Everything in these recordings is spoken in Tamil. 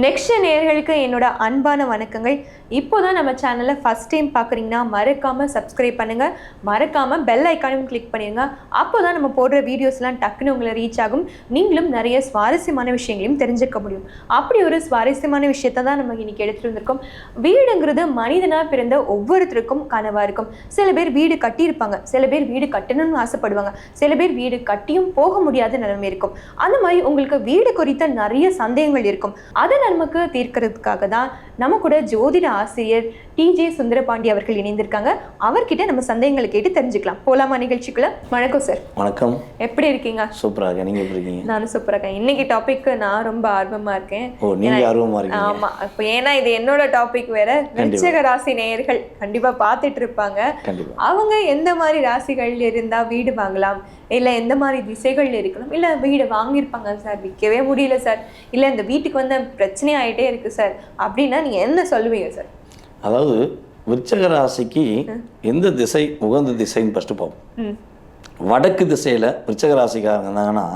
நெக்ஸ்ட் நேர்களுக்கு என்னோட அன்பான வணக்கங்கள். இப்போ தான் நம்ம சேனலை ஃபஸ்ட் டைம் பார்க்குறீங்கன்னா மறக்காமல் சப்ஸ்கிரைப் பண்ணுங்கள் மறக்காமல் பெல் ஐக்கானும் கிளிக் பண்ணிடுங்க அப்போ தான் நம்ம போடுற வீடியோஸ்லாம் டக்குன்னு உங்களை ரீச் ஆகும். நீங்களும் நிறைய சுவாரஸ்யமான விஷயங்களையும் தெரிஞ்சுக்க முடியும். அப்படி ஒரு சுவாரஸ்யமான விஷயத்தை தான் நம்ம இன்றைக்கி எடுத்துகிட்டு வந்திருக்கோம். வீடுங்கிறது மனிதனாக பிறந்த ஒவ்வொருத்தருக்கும் கனவாக இருக்கும். சில பேர் வீடு கட்டியிருப்பாங்க. சில பேர் வீடு கட்டணும்னு ஆசைப்படுவாங்க. சில பேர் வீடு கட்டியும் போக முடியாத நிலைமை இருக்கும். அந்த மாதிரி உங்களுக்கு வீடு குறித்த நிறைய சந்தேகங்கள் இருக்கும். அதை நமக்கு தீர்க்கறதுக்காக தான் நம்ம கூட ஜோதிட ஆசிரியர் டிஜே சுந்தரபாண்டி அவர்கள் இணைந்திருக்காங்க. அவர்கிட்ட நம்ம சந்தேகங்களை கேட்டு தெரிஞ்சுக்கலாம். போலாமா நிகழ்ச்சிக்குள்ள? வணக்கம் சார் வணக்கம். எப்படி இருக்கீங்க? சூப்பராக நீங்கள் எப்படி இருக்கீங்க? நானும் சூப்பராக இன்னைக்கு டாபிக் நான் ரொம்ப ஆர்வமா இருக்கேன். ஓ இருக்கீங்க. ஆமா. இப்போ ஏன்னா இது என்னோட டாபிக் வேற. விருச்சக ராசி நேயர்கள் கண்டிப்பா பார்த்துட்டு இருப்பாங்க. அவங்க எந்த மாதிரி ராசிகள் இருந்தா வீடு வாங்கலாம்? இல்ல எந்த மாதிரி திசைகள் இருக்கணும்? இல்ல வீடு வாங்கியிருப்பாங்க சார் விற்கவே முடியல சார் இல்ல இந்த வீட்டுக்கு வந்து பிரச்சனை ஆயிட்டே இருக்கு சார். அப்படின்னா நீங்க என்ன சொல்லுவீங்க சார்? அதாவது விருச்சக ராசிக்கு எந்த திசை உகந்த திசைன்னு ஃபஸ்ட்டு பார்ப்போம். ம். வடக்கு திசையில் விருச்சக ராசிக்காரங்க இருந்தாங்கன்னா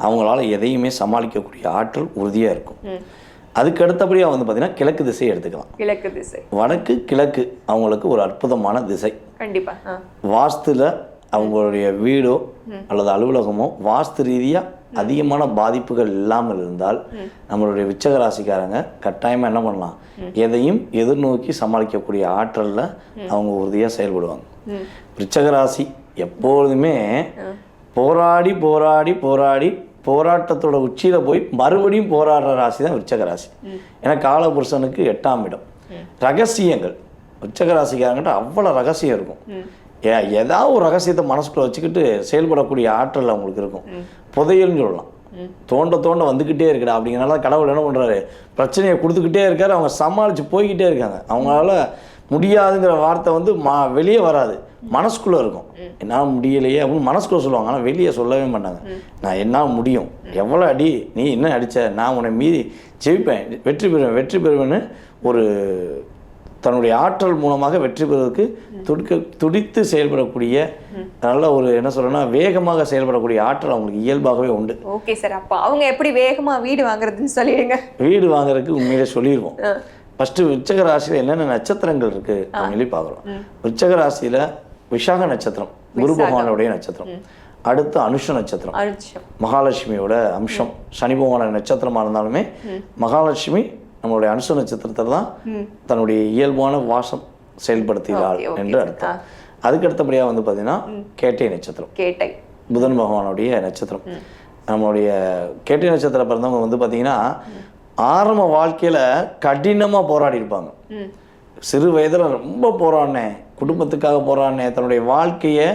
அவங்களால எதையுமே சமாளிக்கக்கூடிய ஆற்றல் உறுதியாக இருக்கும். அதுக்கு அடுத்தபடியாக வந்து பார்த்தீங்கன்னா கிழக்கு திசையை எடுத்துக்கலாம். கிழக்கு திசை. வடக்கு கிழக்கு அவங்களுக்கு ஒரு அற்புதமான திசை. கண்டிப்பா ஆ. வாஸ்துல அவங்களுடைய வீடோ அல்லது அலுவலகமோ வாஸ்து ரீதியாக அதிகமான பாதிப்புகள் இல்லாமல் இருந்தால் நம்மளுடைய விச்சக ராசிக்காரங்க கட்டாயமாக என்ன பண்ணலாம்? எதையும் எதிர்நோக்கி சமாளிக்கக்கூடிய ஆற்றலில் அவங்க உறுதியாக செயல்படுவாங்க. ம். விருச்சக ராசி எப்பொழுதுமே போராடி போராடி போராடி போராட்டத்தோட உச்சியில் போய் மறுபடியும் போராடுற ராசி தான் விருச்சக ராசி ஏன்னா காலபுருஷனுக்கு எட்டாம் இடம். ரகசியங்கள். விருச்சக ராசிக்காரங்கிட்ட அவ்வளோ ரகசியம் இருக்கும். ஏ ஏதாவது ஒரு ரகசியத்தை மனசுக்குள்ள வச்சுக்கிட்டு செயல்படக்கூடிய ஆற்றல் அவங்களுக்கு இருக்கும். புதையல்னு சொல்லலாம். தோண்ட தோண்ட வந்துக்கிட்டே இருக்குடா அப்படிங்கிறனால கடவுள் என்ன பண்ணுறாரு பிரச்சனையை கொடுத்துக்கிட்டே இருக்காரு. அவங்க சமாளித்து போய்கிட்டே இருக்காங்க. அவங்களால முடியாதுங்கிற வார்த்தை வந்து மா வெளியே வராது. மனசுக்குள்ளே இருக்கும். என்னால் முடியலையே அப்படின்னு மனசுக்குள்ளே சொல்லுவாங்க. ஆனால் வெளியே சொல்லவே மாட்டாங்க. நான் என்னால் முடியும்? எவ்வளோ அடி நீ என்ன அடித்த நான் உன்னை மீறி ஜெயிப்பேன். வெற்றி பெறுவேன். வெற்றி பெறுவேன்னு ஒரு தன்னுடைய ஆற்றல் மூலமாக வெற்றி பெறுவதற்கு துடிக்க துடித்து செயல்படக்கூடிய நல்ல ஒரு என்ன சொல்றேன்னா வேகமாக செயல்படக்கூடிய ஆற்றல் அவங்களுக்கு இயல்பாகவே உண்டு. ஓகே சார் அப்போ அவங்க எப்படி வேகமா வீடு வாங்குறதுன்னு சொல்லிடுங்க. வீடு வாங்குறதுக்கு உண்மையிலே சொல்லிடுவோம் ஃபஸ்ட்டு விருச்சக ராசியில் என்னென்ன நட்சத்திரங்கள் இருக்கு அப்படின்னு பார்க்குறோம். விருச்சக ராசியில் விஷாக நட்சத்திரம் குரு பகவானுடைய நட்சத்திரம். அடுத்து அனுஷ நட்சத்திரம். மகாலட்சுமியோட அம்சம். சனி பகவான நட்சத்திரமா இருந்தாலுமே மகாலட்சுமி நம்மளுடைய அனுச நட்சத்திரத்தில் தான் தன்னுடைய இயல்பான வாசம் செயல்படுத்துகிறாள். என்று அர்த்தம். அதுக்கு அடுத்தபடியாக வந்து பார்த்தீங்கன்னா கேட்டை நட்சத்திரம். கேட்டை. புதன் பகவானுடைய நட்சத்திரம். நம்மளுடைய கேட்டை நட்சத்திரம் பிறந்தவங்க வந்து பார்த்தீங்கன்னா ஆரம்ப வாழ்க்கையில் கடினமாக போராடி இருப்பாங்க. சிறு வயதில் ரொம்ப போராடினேன் குடும்பத்துக்காக போராடினேன் தன்னுடைய வாழ்க்கையை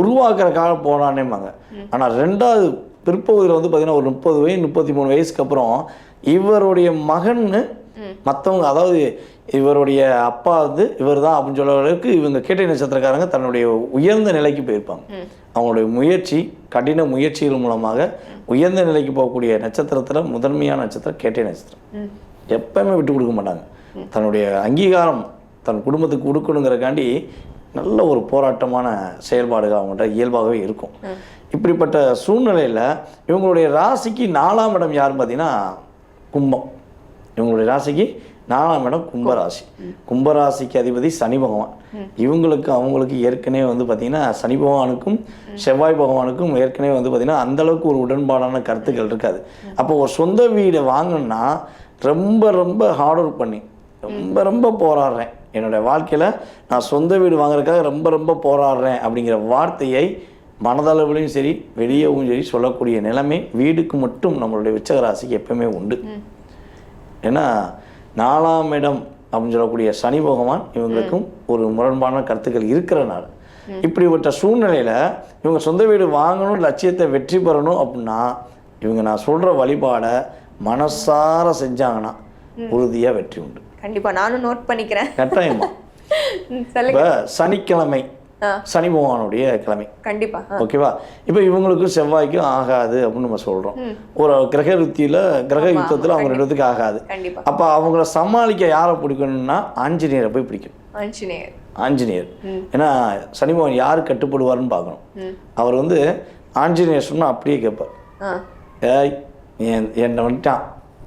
உருவாக்குறதுக்காக போராடினேம்பாங்க. ஆனால் ரெண்டாவது பிற்பகுதியில் வந்து பார்த்தீங்கன்னா ஒரு முப்பது வயசு முப்பத்தி மூணு வயசுக்கு அப்புறம் இவருடைய மகன்னு மற்றவங்க அதாவது இவருடைய அப்பா வந்து இவர் தான் அப்படின்னு சொல்ற அளவுக்கு இவங்க கேட்டை நட்சத்திரக்காரங்க தன்னுடைய உயர்ந்த நிலைக்கு போயிருப்பாங்க. அவங்களுடைய முயற்சி கடின முயற்சிகள் மூலமாக உயர்ந்த நிலைக்கு போகக்கூடிய நட்சத்திரத்தில் முதன்மையான நட்சத்திரம் கேட்டை நட்சத்திரம். ம். எப்பவுமே விட்டு கொடுக்க மாட்டாங்க. தன்னுடைய அங்கீகாரம் தன் குடும்பத்துக்கு கொடுக்கணுங்கிறக்காண்டி நல்ல ஒரு போராட்டமான செயல்பாடுகள் அவங்கள்ட்ட இயல்பாகவே இருக்கும். இப்படிப்பட்ட சூழ்நிலையில் இவங்களுடைய ராசிக்கு நாலாம் இடம் யாருன்னு பார்த்தீங்கன்னா கும்பம். இவங்களுடைய ராசிக்கு நாலாம் இடம் கும்பராசி. கும்பராசிக்கு அதிபதி சனி பகவான். இவங்களுக்கு அவங்களுக்கு ஏற்கனவே வந்து பார்த்தீங்கன்னா சனி பகவானுக்கும் செவ்வாய் பகவானுக்கும் ஏற்கனவே வந்து பார்த்தீங்கன்னா அந்த அளவுக்கு ஒரு உடன்பாடான கருத்துக்கள் இருக்காது. அப்போ ஒரு சொந்த வீடை வாங்கணும்னா ரொம்ப ரொம்ப ஹார்ட் ஒர்க் பண்ணி ரொம்ப ரொம்ப போராடுறேன். என்னோட வாழ்க்கையில் நான் சொந்த வீடு வாங்குறதுக்காக ரொம்ப ரொம்ப போராடுறேன் அப்படிங்கிற வார்த்தையை மனதளவுலையும் சரி வெளியவும் சரி சொல்லக்கூடிய நிலைமை வீடுக்கு மட்டும் நம்மளுடைய விச்சக ராசிக்கு எப்பவுமே உண்டு ஏன்னா நாலாம் இடம் அப்படின்னு சொல்லக்கூடிய சனி பகவான் இவங்களுக்கும் ஒரு முரண்பான கருத்துக்கள் இருக்கிறனால. இப்படிப்பட்ட சூழ்நிலையில் இவங்க சொந்த வீடு வாங்கணும் லட்சியத்தை வெற்றி பெறணும் அப்படின்னா இவங்க நான் சொல்கிற வழிபாடை மனசார செஞ்சாங்கன்னா உறுதியாக வெற்றி உண்டு. கண்டிப்பா நானும் நோட் பண்ணிக்கிறேன். கட்டாயமா. இப்போ சனிக்கிழமை. சனி பகவானுடைய கிழமை. கண்டிப்பா. ஓகேவா? இப்போ இவங்களுக்கும் செவ்வாய்க்கும் ஆகாது அப்படின்னு நம்ம சொல்கிறோம் ஒரு கிரக யுத்தியில் கிரக யுத்தத்தில் அவங்க ரெண்டு பேத்துக்கு ஆகாது. அப்போ அவங்கள சமாளிக்க யாரை பிடிக்கணும்னா ஆஞ்சநேயரை போய் பிடிக்கும். ஆஞ்சநேயர். ஆஞ்சநேயர். ஏன்னா சனி பகவான் யார் கட்டுப்படுவார்னு பார்க்கணும். அவர் வந்து ஆஞ்சநேயர் சொன்னால் அப்படியே கேட்பார். ஏய் என் என்னை வந்துட்டான்.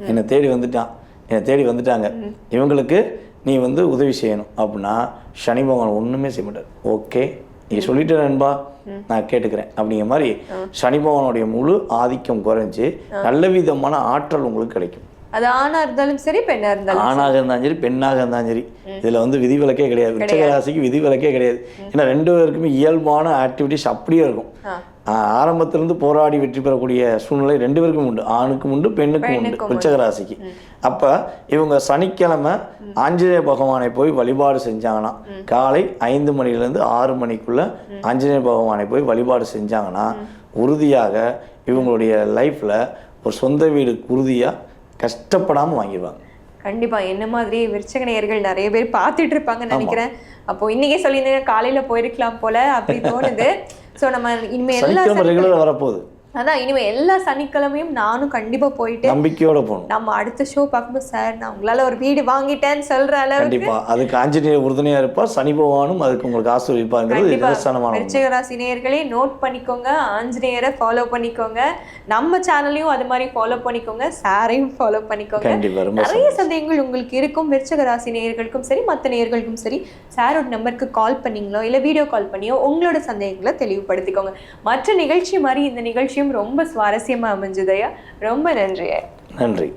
என்னை தேடி வந்துட்டான். என்னை தேடி வந்துட்டாங்க. இவங்களுக்கு நீ வந்து உதவி செய்யணும். அப்படின்னா சனி பகவான் ஒன்றுமே செய்ய மாட்டார். ஓகே நீ சொல்லிட்டு நண்பா. நான் கேட்டுக்கிறேன். அப்படிங்கிற மாதிரி சனி பகவானுடைய முழு ஆதிக்கம் குறைஞ்சு நல்ல விதமான ஆற்றல் உங்களுக்கு கிடைக்கும். அது ஆணா இருந்தாலும் சரி பெண்ணா இருந்தாலும் ஆணாக இருந்தாலும் சரி பெண்ணாக இருந்தாலும் சரி. இதுல வந்து விதிவிலக்கே கிடையாது. விருச்சிக ராசிக்கு விதிவிலக்கே கிடையாது. ஏன்னா ரெண்டு பேருக்குமே இயல்பான ஆக்டிவிட்டிஸ் அப்படியே இருக்கும். ஆரம்பத்திலிருந்து போராடி வெற்றி பெறக்கூடிய சூழ்நிலை ரெண்டு பேருக்கும் உண்டு. ஆணுக்கும் உண்டு பெண்ணுக்கும் உண்டு. விருச்சிக ராசிக்கு அப்ப இவங்க சனிக்கிழமை ஆஞ்சநேய பகவானை போய் வழிபாடு செஞ்சாங்கன்னா காலை ஐந்து மணிலேருந்து ஆறு மணிக்குள்ள ஆஞ்சநேய பகவானை போய் வழிபாடு செஞ்சாங்கன்னா உறுதியாக இவங்களுடைய லைஃப்ல ஒரு சொந்த வீடு உறுதியா கஷ்டப்படாம வாங்கிடுவாங்க கண்டிப்பா. என்ன மாதிரி விருச்சக நேயர்கள் நிறைய பேர் பார்த்துட்டு இருப்பாங்கன்னு நினைக்கிறேன். அப்போ இன்னைக்கே சொல்லியிருந்தீங்க காலையில போயிருக்கலாம் போல அப்படி தோணுது. சோ நம்ம இனிமே எல்லா சனிக்கிழமை ரெகுலர் வரப்போகுது. அதான் இனிமே எல்லா சனிக்கிழமையும் நானும் கண்டிப்பா போயிட்டு நம்பிக்கையோட போகணும். நம்ம அடுத்த ஷோ பார்க்கும்போது சார் நான் உங்களால ஒரு வீடு வாங்கிட்டேன்னு சொல்ற அளவுக்கு கண்டிப்பா. அதுக்கு ஆஞ்சநேயர் உறுதுணையா இருப்பார். சனி பகவானும் அதுக்கு உங்களுக்கு உண்மை. விருச்சிகராசி நேயர்களே நோட் பண்ணிக்கோங்க. ஆஞ்சநேயரை ஃபாலோ பண்ணிக்கோங்க. நம்ம சேனலையும் அது மாதிரி ஃபாலோ பண்ணிக்கோங்க. சாரையும் ஃபாலோ பண்ணிக்கோங்க. நிறைய சந்தேகங்கள் உங்களுக்கு இருக்கும். விருச்சக ராசி நேயர்களுக்கும் சரி மற்ற நேயர்களுக்கும் சரி சாரோட நம்பருக்கு கால் பண்ணீங்களோ இல்லை வீடியோ கால் பண்ணியோ உங்களோட சந்தேகங்களை தெளிவுபடுத்திக்கோங்க. மற்ற நிகழ்ச்சி மாதிரி இந்த விஷயம் ரொம்ப சுவாரஸ்யமா அமைஞ்சதையா ரொம்ப நன்றி நன்றி.